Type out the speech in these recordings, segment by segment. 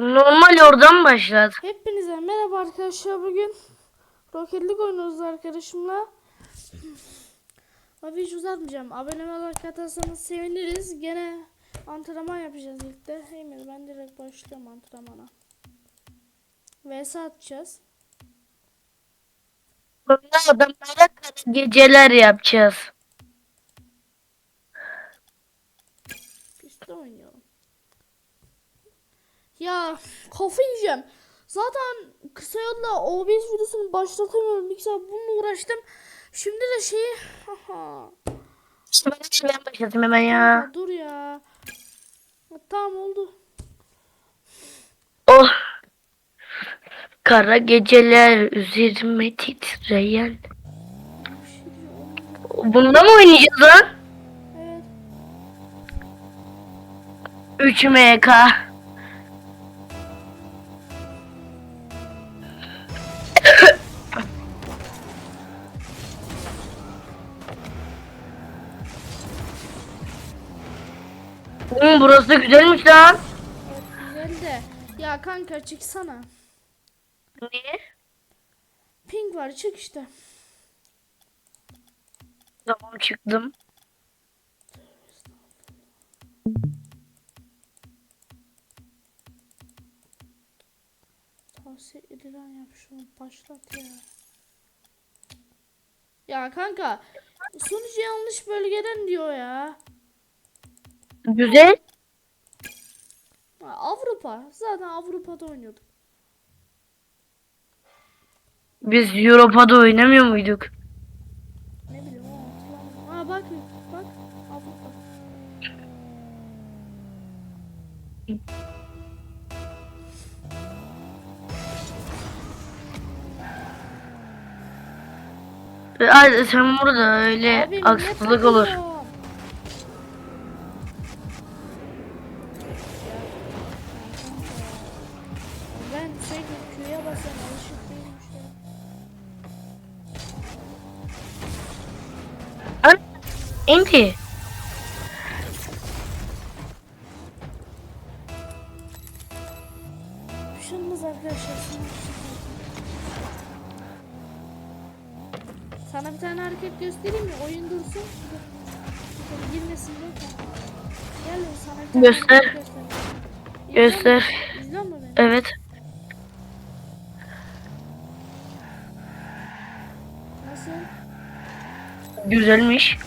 Normal oradan başlat. Hepinize merhaba arkadaşlar. Bugün Rocket oynuyoruz arkadaşımla. Abi hiç uzatmayacağım. Abone olarak atarsanız seviniriz. Gene antrenman yapacağız ilk de. Emir ben direkt başlıyorum antrenmana. VS atacağız. Burada adamlara kara geceler yapacağız. Piste oynayalım. Ya kafa yiyeceğim. Zaten kısa yolla OBS videosunu başlatamıyorum. Bir saat bununla uğraştım. Şimdi de şeyi... İşte ben şimdiden başlatayım hemen ya. Dur ya. Tamam oldu. Oh. Kara geceler üzerime titreyen. Bunda mı oynayacağız lan? Evet. 3 MK. Oğlum burası güzelmiş lan. Evet güzel de. Ya kanka çıksana. Niye? Ping var çık işte. Tamam çıktım. Tavsiye edilen yap şunu başlat ya. Ya kanka sonucu yanlış bölgeden diyor ya. Güzel. Avrupa. Zaten Avrupa'da oynuyorduk. Biz Avrupa'da oynamıyor muyduk? Ne bileyim o. Ha bak bak Avrupa. Hadi sen burada öyle Abi, aksaklık ne olur. Şey olmaz arkadaşlar. Sana bir tane hareket göstereyim mi? Oyun dursun. Dur. Girmesin diye. Gel sana bir tane Göster. Göster. İzliyor musun beni? Evet. Nasıl? Güzelmiş.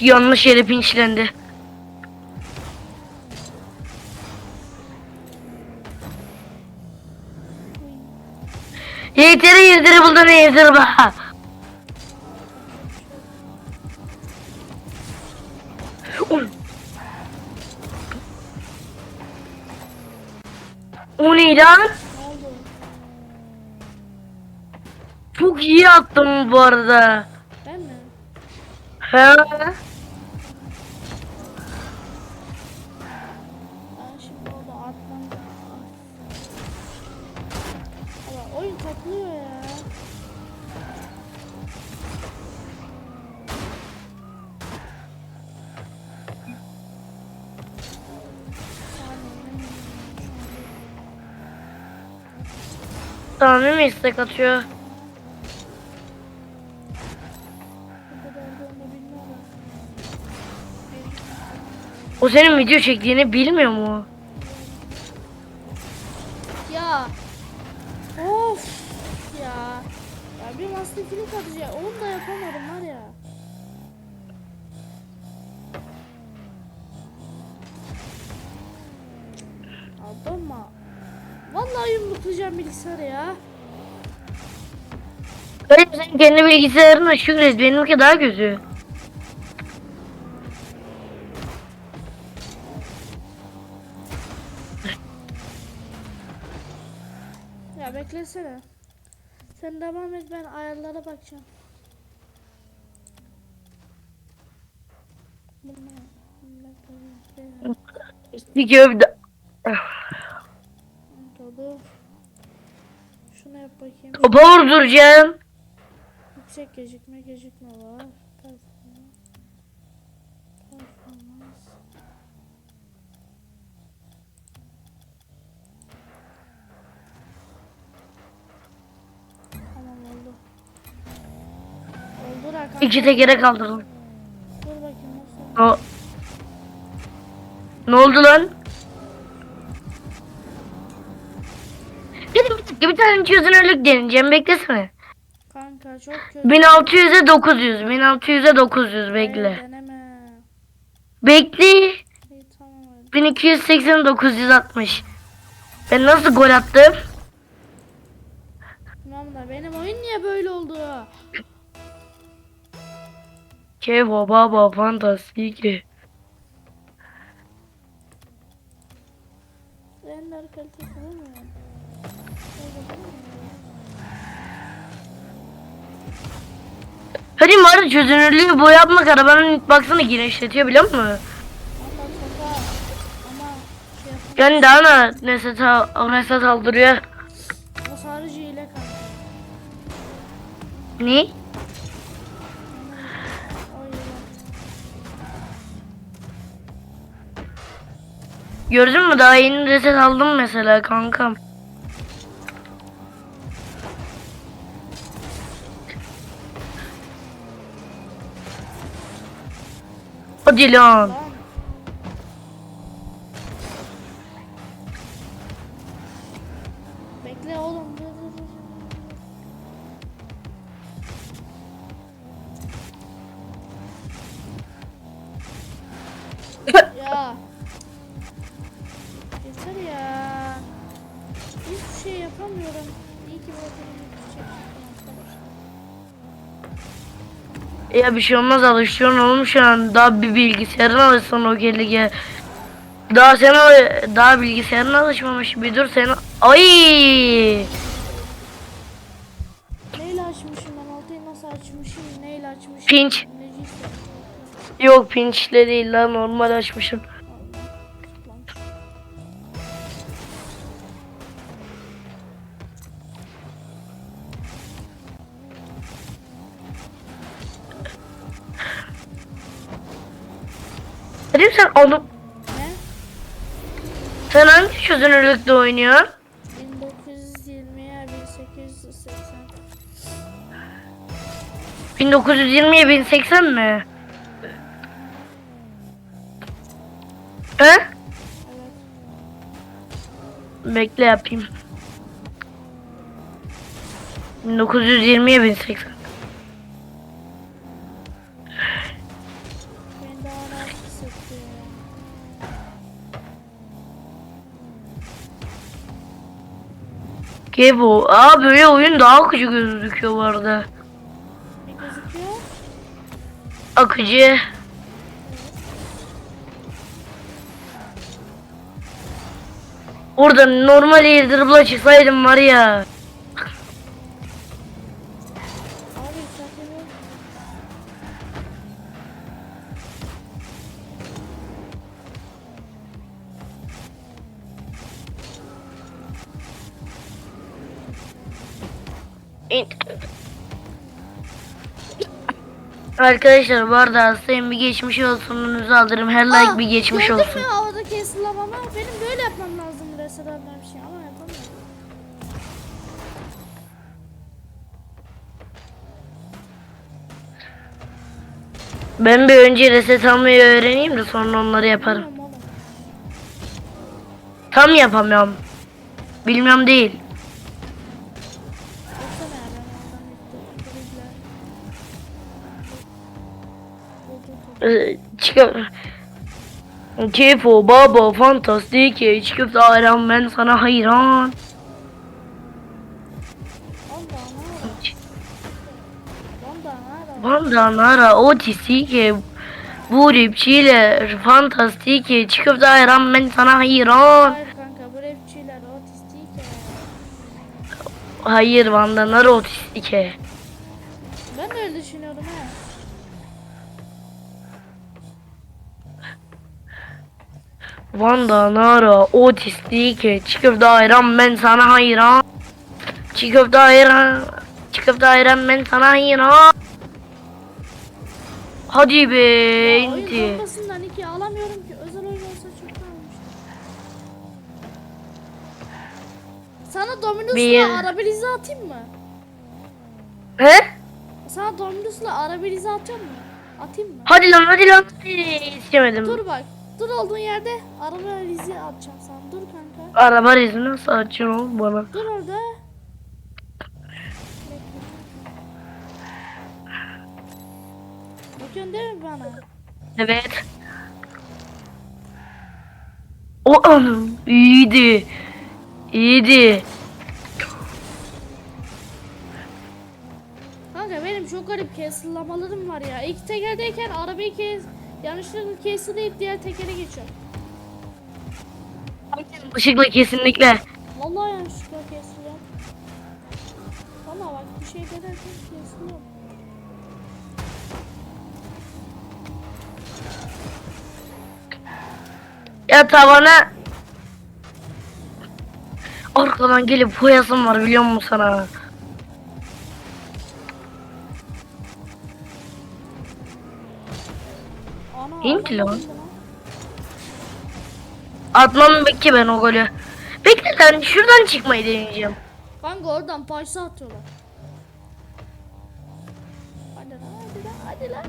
Yanlış yere pinçlendi. Yeteri yeteri buldu ne yeteri bak. O ne lan? Çok iyi attım bu arada. Ben mi? He. Değil mi istek atıyor? O senin video çektiğini bilmiyor mu? Ya. Of. Ya. Ya bir master kilit. Onu da yapamadım var ya. Adama. Vallahi yumruklayacağım bilgisayarı ya. Hayır sen kendi bilgisayarına şükret benimki daha kötü. Ya beklesene. Sen devam et ben ayarlara bakacağım. Bir gövde. Şunu yap bakayım. Topa vurduracağım. Yüksek gecikme gecikme var. Performans. Performans. Tamam oldu. Oldu kanka. İki tekere kaldırdım. Dur bakayım nasıl? O... Ne oldu lan? Bir, bir, bir tane çözünürlük deneyeceğim. Beklesene. Kanka çok kötü. 1600'e 900. 1600'e 900 Hayır, bekle. deneme. Bekle. İyi tamam hadi. 1280 960. Ben nasıl gol attım? Tamam da benim oyun niye böyle oldu? Kevo baba fantastik. Render kalitesi değil mi? Öyle değil mi? Hadi bari çözünürlüğü bu yapmak arabanın hitbox'ını genişletiyor biliyor musun? Yani daha da reset, al- reset aldırıyor. O sadece. Ne? Gördün mü daha yeni reset aldım mesela kankam. Hadi lan. Bekle oğlum. Dur dur dur. ya. Yeter ya. Hiçbir şey yapamıyorum. İyi ki bu Ya bir şey olmaz alışıyorsun oğlum şu an. Daha bir bilgisayarın alışsın o gel Daha sen daha bilgisayarın alışmamış. Bir dur sen. Ay! Neyle açmışım ben altıyı nasıl açmışım neyle açmışım. Neciyse. Yok pinçle değil lan normal açmışım. Dedim sen onu Ne? sen hangi çözünürlükte oynuyorsun? 1920'ye 1880. 1920'ye 1080 mi? He? Evet. Bekle yapayım. 1920'ye 1080. Gebo. Aa böyle oyun daha akıcı gözüküyor bu arada. Ne gözüküyor? Akıcı. Orada normal airdrop'la çıksaydım var ya. Arkadaşlar bu arada hastayım bir geçmiş olsununuzu alırım. Her like bir geçmiş gördün olsun. mü havada kesilamamı? Benim böyle yapmam lazım reset bir şey ama yapamıyorum. Ben bir önce reset almayı öğreneyim de sonra onları yaparım. Bilmiyorum oğlum. Tam yapamıyorum. Bilmiyorum değil. Ee, çıkar. Kefo baba fantastik çıkıp da ayran ben sana hayran. Allah ne ara? Vanda ne ara? Vanda nara otistik bu rapçiyle fantastik çıkıp da ayran ben sana hayran. Hayır kanka bu rapçiler otistik ya. Hayır Vanda nara Vanda nara otistik çıkıp da ayran ben sana hayran. Çiğ köfte ayran. Çiğ köfte ayran ben sana yine. Hadi be Ya, oyun inti. bombasından iki alamıyorum ki. Özel oyun olsa çok almış. Sana Dominus'la arabilize atayım mı? He? Sana Dominus'la arabilize atıyor mu? Atayım mı? Hadi lan hadi lan. İstemedim. Dur bak. Dur olduğun yerde arabilize atacağım sana. Dur kanka. Araba rezini nasıl açıyorsun oğlum bana? Dur orada. Bakıyorsun değil mi bana? Evet. O anam iyiydi. İyiydi. Kanka benim çok garip castle'lamalarım var ya. İlk tekerdeyken arabayı kes yanlışlıkla castle'layıp diğer tekere geçiyorum. Işıkla kesinlikle. Vallahi yanlışlıkla castle'lıyorum. Valla bak bir şey derken castle'lıyorum. Ya tavana arkadan gelip koyasım var biliyor musun sana? İyi ki lan. Atmam bekle ben o golü. Bekle lan şuradan çıkmayı deneyeceğim. Kanka oradan parça atıyorlar. Hadi lan hadi lan hadi lan.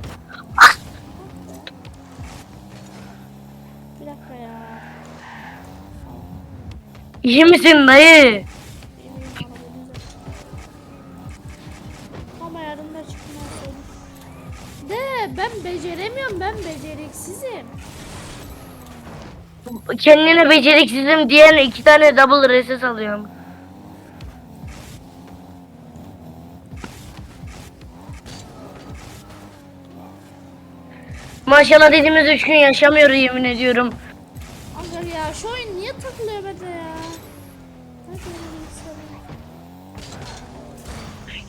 Bir dakika ya. İyi misin dayı? Beceremiyorum ben beceriksizim. Kendine beceriksizim diyen iki tane double reses alıyorum. Maşallah dediğimiz üç gün yaşamıyor yemin ediyorum. Aga ya şu oyun niye takılıyor bende ya? Hadi.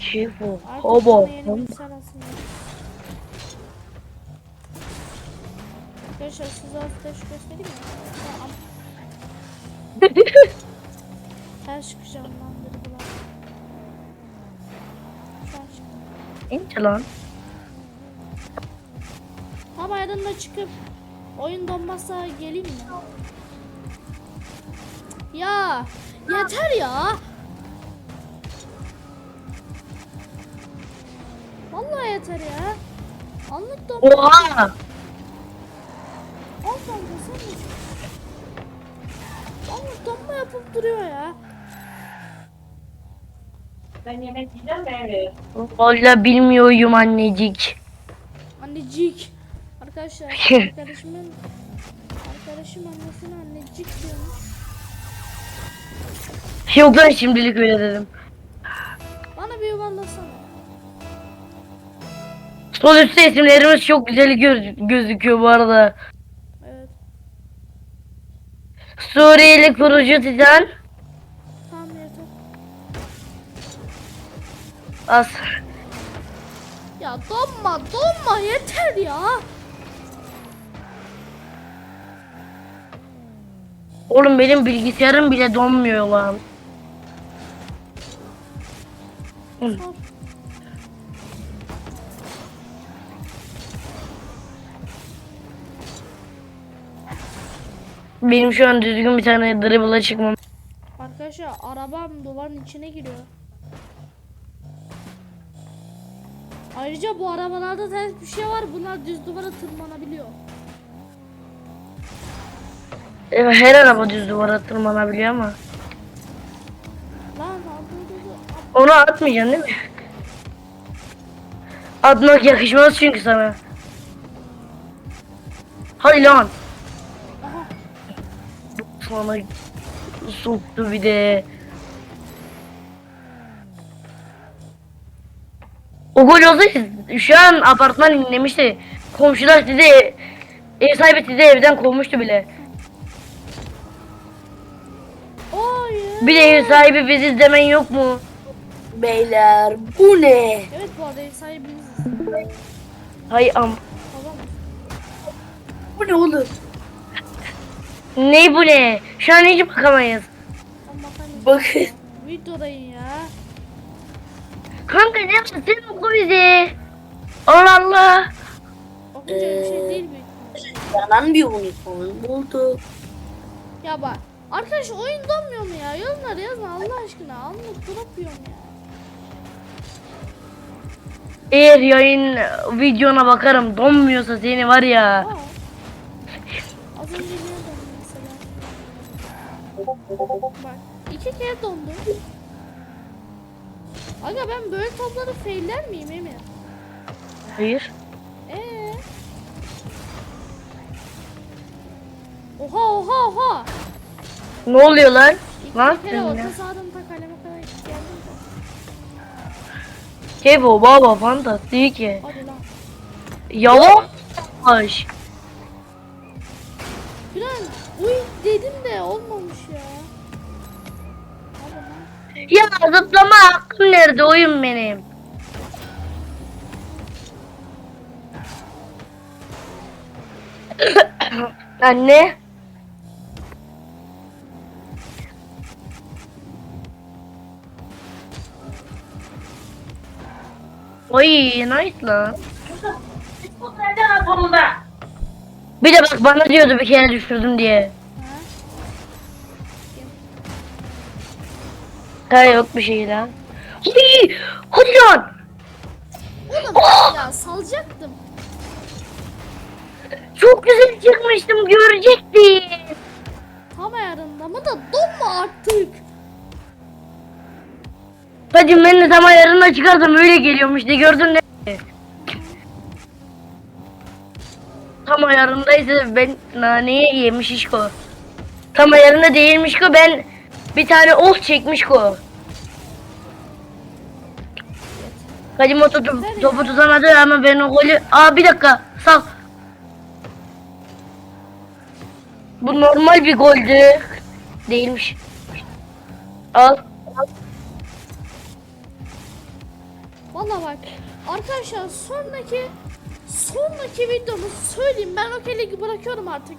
Çifu, Artık hobo. Arkadaşlar size hafifte şu göstereyim mi? Ya, am- Ters an çıktım. İnce lan. Ama yarın da çıkıp oyun donmazsa geleyim mi? Ya yeter ya. Vallahi yeter ya. Anlık donma. Oha! De. Anlık donma yapıp duruyor ya. Valla bilmiyorum annecik. Annecik. Arkadaşlar arkadaşımın arkadaşım annesine annecik diyormuş. Yok lan şimdilik öyle dedim. Bana bir yuvarlasana. Sol üstte isimlerimiz çok güzel göz- gözüküyor bu arada. Suriyeli kurucu Titan. Tamam yeter. As. Ya donma donma yeter ya. Oğlum benim bilgisayarım bile donmuyor lan. Hı. Benim şu an düzgün bir tane dribble'a çıkmam. Arkadaşlar arabam duvarın içine giriyor. Ayrıca bu arabalarda ters bir şey var. Bunlar düz duvara tırmanabiliyor. Evet, Her araba düz duvara tırmanabiliyor ama. Lan. Onu atmayacaksın değil mi? Atmak yakışmaz çünkü sana. Hadi lan. Sana soktu bir de. O gol olsaydı şu an apartman inlemişti. Komşular sizi ev sahibi sizi evden kovmuştu bile. Hayır. Bir de ev sahibi bizi demen yok mu? Beyler bu ne? Evet bu arada ev sahibimiz. Hay am. Tamam. Bu ne oğlum? Ne bu ne? Şu an hiç bakamayız. Bakın. videodayım ya. Kanka ne yaptın sen oku bizi. Allah Allah. Okunca bir şey değil mi? Yanan bir unicorn bulduk. Ya bak. Arkadaş oyun donmuyor mu ya? Yorumları yazın Allah aşkına. Anlık drop yiyorum ya. Eğer yayın videona bakarım donmuyorsa seni var ya. Aa. Az önce? Bak. iki kere dondu. Aga ben böyle topları failler miyim Emir? Hayır. Ee. Oha oha oha. Ne oluyor lan? İlk Lan kere orta sahadan ta kaleme kadar geldim de. Kevo baba fantastik. Hadi lan. Yavaş. Ya zıplama hakkım nerede oyun benim? Anne. Oy nice lan. Bir de bak bana diyordu bir kere düşürdüm diye. Ha? Yok bir şey lan. Hadi, hadi lan. Oğlum Oh! ya salacaktım. Çok güzel çıkmıştım görecektin. Tam ayarında mı da donma artık. Hadi ben de tam ayarında çıkarsam öyle geliyormuş de gördün ne? Tam ayarındaysa ben naneyi yemiş işko. Tam ayarında değilmiş ko ben bir tane oh çekmiş ko. Hadi moto topu, topu tutamadı ama ben o golü... Aa bir dakika sal. Bu normal bir goldü. Değilmiş. Al. Valla bak arkadaşlar sonraki sonraki videomuz söyleyeyim ben o keleği bırakıyorum artık.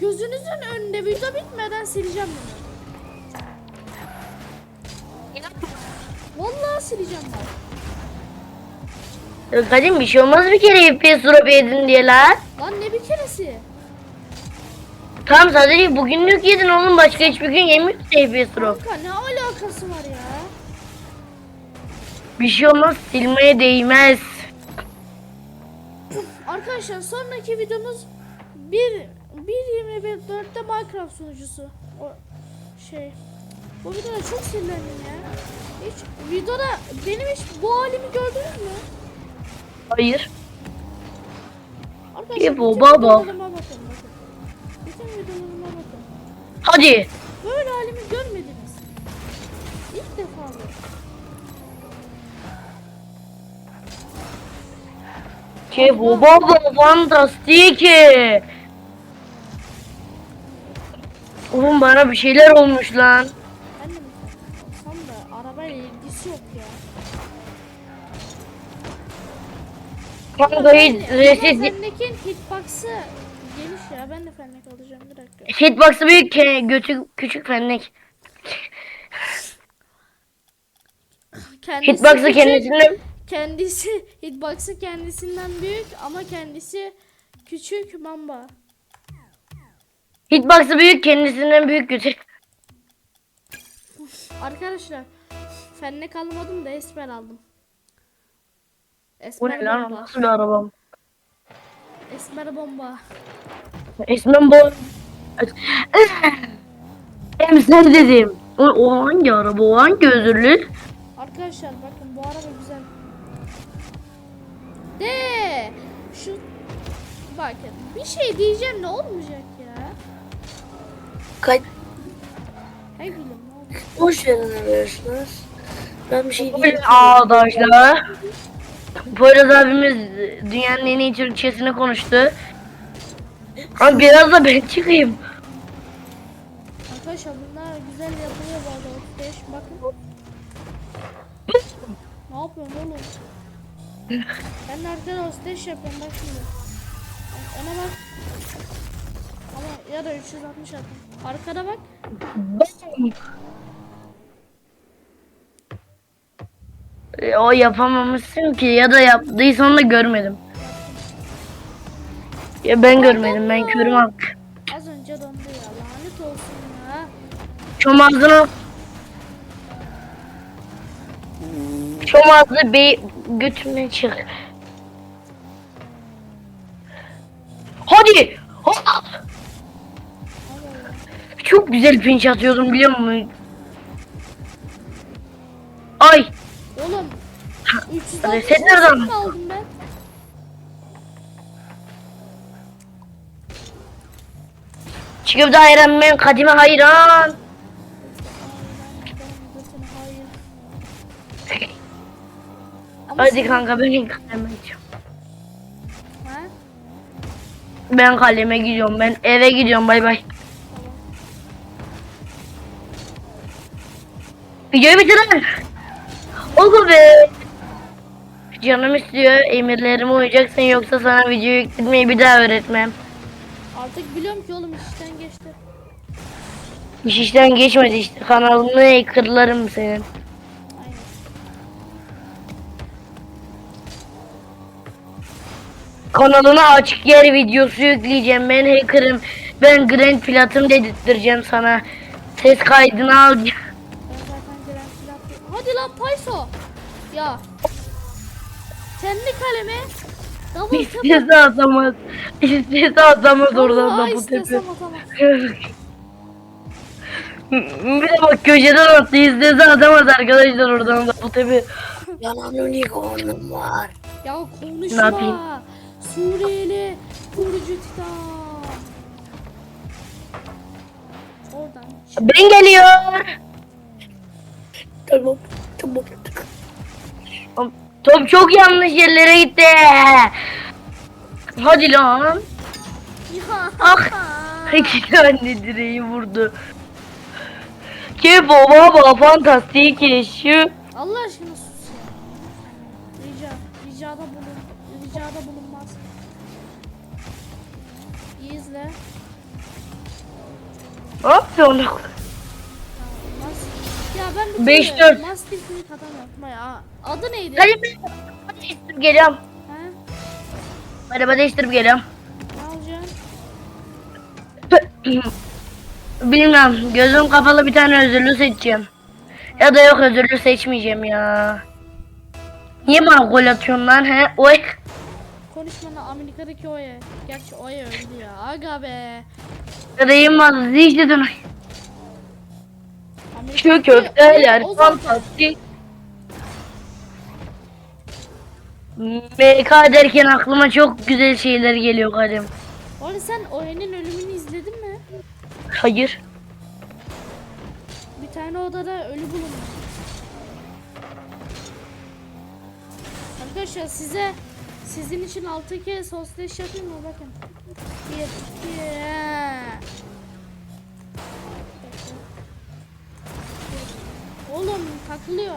Gözünüzün önünde video bitmeden sileceğim bunu. Vallahi sileceğim ben. Kadim bir şey olmaz bir kere FPS drop yedin diye lan. Lan ne bir keresi? Tamam sadece bugünlük yedin oğlum başka hiçbir gün yemiyorsun FPS drop. Kanka ne alakası var ya? Bir şey olmaz silmeye değmez. Arkadaşlar sonraki videomuz 1 1.24'te Minecraft sunucusu. O şey. Bu videoda çok sinirlendim ya. Hiç videoda benim hiç bu halimi gördünüz mü? Hayır. Arkadaşlar bütün baba. videolarıma bakın bakın. Bütün videolarıma bakın. Hadi. Böyle halimi görmediniz. İlk defa bu. Kevo baba fantastik. Oğlum bana bir şeyler olmuş lan. Kanka hiç. Fennekin hitbox'ı geniş ya. Ben de fennek alacağım bir dakika. Hitbox'ı büyük ke- götü küçük fennek. Kendisi Hitbox'ı küçük, Kendisi hitbox'ı kendisinden büyük ama kendisi küçük mamba. Hitbox'ı büyük kendisinden büyük götü. Arkadaşlar fennek almadım da esmer aldım. Bu Esmer ne lan o bomba. nasıl bir arabam? Esmer bomba. Esmen bu. Emser dedim. O, o hangi araba? O hangi özürlü? Arkadaşlar bakın bu araba güzel. De şu bakın bir şey diyeceğim ne olmayacak ya. Kaç Hey gülüm ne oldu? boş verin arkadaşlar. Ben bir şey diyeyim. arkadaşlar. Poyraz abimiz dünyanın en iyi Türkçesini konuştu. Ama biraz da ben çıkayım. Arkadaşlar bunlar güzel yapılıyor bu arada. 35 bakın. ne yapıyorsun oğlum? Ben arkada hostes yapıyorum bak şimdi. Ona bak. Ama ya da 360 atın. Arkada bak. O yapamamışsın ki ya da yaptıysan da görmedim. Ya ben görmedim ben körüm. Az önce dondu ya. Lanet olsun ya. Çom ağzını Çom ağzını bir götüne çık. Hadi. Hop. Çok güzel pinç atıyordum biliyor musun? Ay. Oğlum 360 Reset nereden? aldım ben? Çıkıp da hayran ben kadime hayran. Ama Hadi sen- kanka ben kaleme gidiyorum. Ha? Ben kaleme gidiyorum ben eve gidiyorum bay bay. Videoyu bitirin. Oldu be. Canım istiyor emirlerime uyacaksın yoksa sana video yükletmeyi bir daha öğretmem. Artık biliyorum ki oğlum işten geçti. İş işten geçmedi işte kanalını kırlarım senin. Aynen. Kanalına açık yer videosu yükleyeceğim ben hacker'ım. Ben Grand Plat'ım dedirttireceğim sana. Ses kaydını al. Hadi lan Payso. Ya. Kendi kaleme double tap İstese atamaz. İstese atamaz oradan da bu tepe. Bir de bak köşeden attı istese atamaz arkadaşlar oradan da bu tepe. Yanan unicornum var. Ya konuşma. Ne yapayım? Suriyeli kurucu titan. Oradan. Ben geliyor. Tamam. Tamam. Top çok yanlış yerlere gitti. Hadi lan. Ah. İki tane direği vurdu. Ki baba fantastik şu. Allah aşkına sus ya. Rica. Ricada bulun. Ricada bulunmaz. İyi izle. Ne yapıyorsun? Ya ben bir Beş, dört. Atamıyorum ya. Adı neydi? Hadi ben araba değiştirip geliyorum. He? Araba değiştirip geliyorum. Ne alacaksın? Bilmem. Gözüm kapalı bir tane özürlü seçeceğim. Ya da yok özürlü seçmeyeceğim ya. Niye bana gol atıyorsun lan he? Oy. Konuşmana Amerika'daki Oya. Gerçi Oya öldü ya. Aga be. Var. Zihni dön. Şu köfteler fantastik. MK derken aklıma çok güzel şeyler geliyor Kadim. Oğlum sen Oya'nın ölümünü izledin mi? Hayır. Bir tane odada ölü bulunmuş. Arkadaşlar size sizin için 6 kez sosleş yapayım mı bakın. 1 2 takılıyor.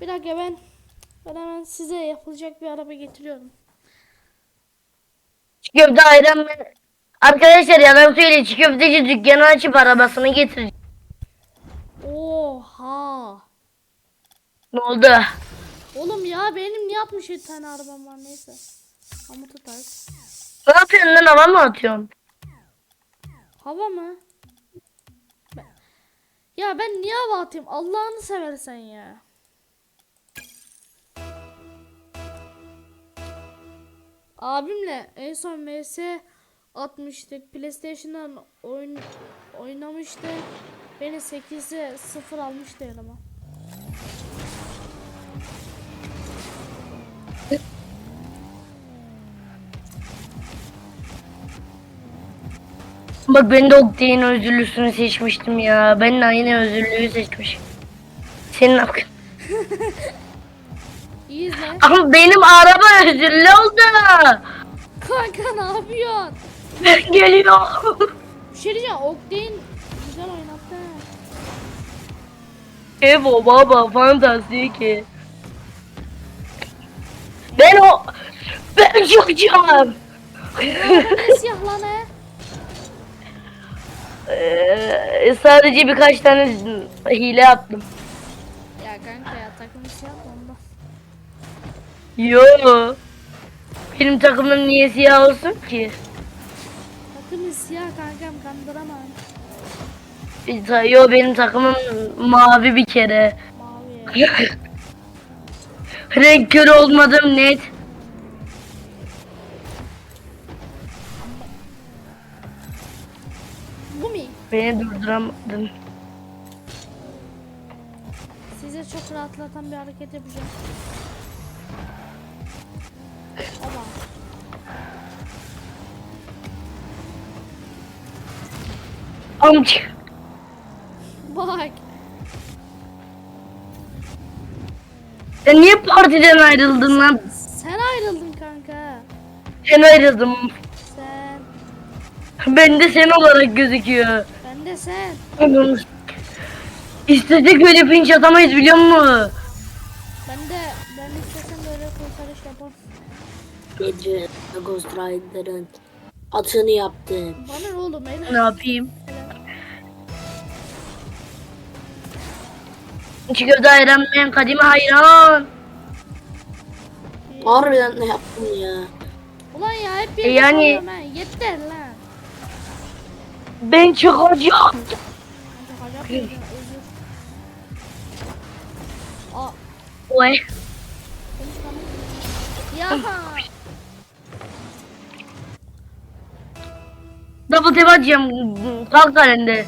Bir dakika ben ben hemen size yapılacak bir araba getiriyorum. Çiğ köfte ayran ben... Arkadaşlar yalan söyle çiğ köfteci dükkanı açıp arabasını getirecek. Oha. Ne oldu? Oğlum ya benim niye 67 tane arabam var neyse. Ama tutar. Ne yapıyorsun lan hava mı atıyorsun? Hava mı? Ya ben niye hava atayım? Allah'ını seversen ya. Abimle en son MS atmıştık. PlayStation'dan oyun oynamıştık. Beni 8'e 0 almıştı yanıma. Bak ben de Oktay'ın özürlüsünü seçmiştim ya. Ben de aynı özürlüyü seçmişim. Senin hakkın. İyi izle. Ama benim araba özürlü oldu. Kanka ne yapıyorsun? Ben geliyorum. Bir şey diyeceğim. Octane güzel oynattı. ha. Evo baba fantastik. Ben o... Ben çıkacağım. Ne siyah lan he? Ee, sadece birkaç tane hile yaptım. kanka ya takım siyah da ondan. Yo. Benim takımım niye siyah olsun ki? Takım siyah kankam kandıramam. Yo benim takımım mavi bir kere. Mavi ya. Renk körü olmadım net. Beni durduramadın. Size çok rahatlatan bir hareket yapacağım. Ama Amca. bak. Sen niye partiden ayrıldın lan? Sen ayrıldın kanka. Sen ayrıldım. Sen. Ben de sen olarak gözüküyor. De. Anam. İstesek böyle pinç atamayız biliyor musun? Ben de ben istesem böyle kurtarış yaparım. Gece Ghost Rider'ın atını yaptım. Bana ne oğlum el. Ne yapayım? Çiğ köfte hayranmayan kadime hayran. Harbiden ne yaptım ya? Ulan ya hep bir E yani-. Yeter lan. Ben çıkacağım. Acayip bir özür. Aa Oy. konuşmamız. Ya. Double tap atacağım. Kalk kalende.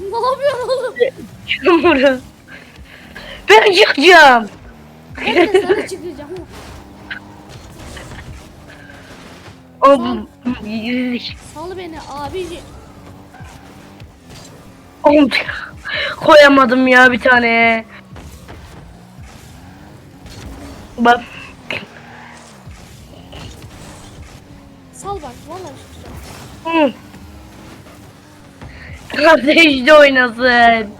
ne yapıyorsun oğlum? Çamuru. Ben çıkacağım. Ben de sana çıkacağım. Oğlum. Sal beni abici. Oğlum. Koyamadım ya bir tane. Bak. Sal bak vallahi çıkacağım. Hı. Kardeş de oynasın.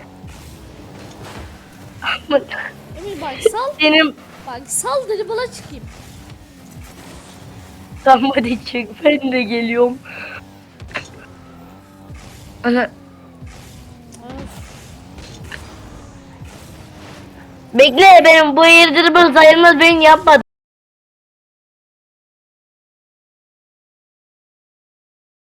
Emir bak sal. Benim Bak sal bana çıkayım. Tamam hadi çık ben de geliyorum. Ana bekle benim bu yırtırımı sayılmaz ben yapmadım.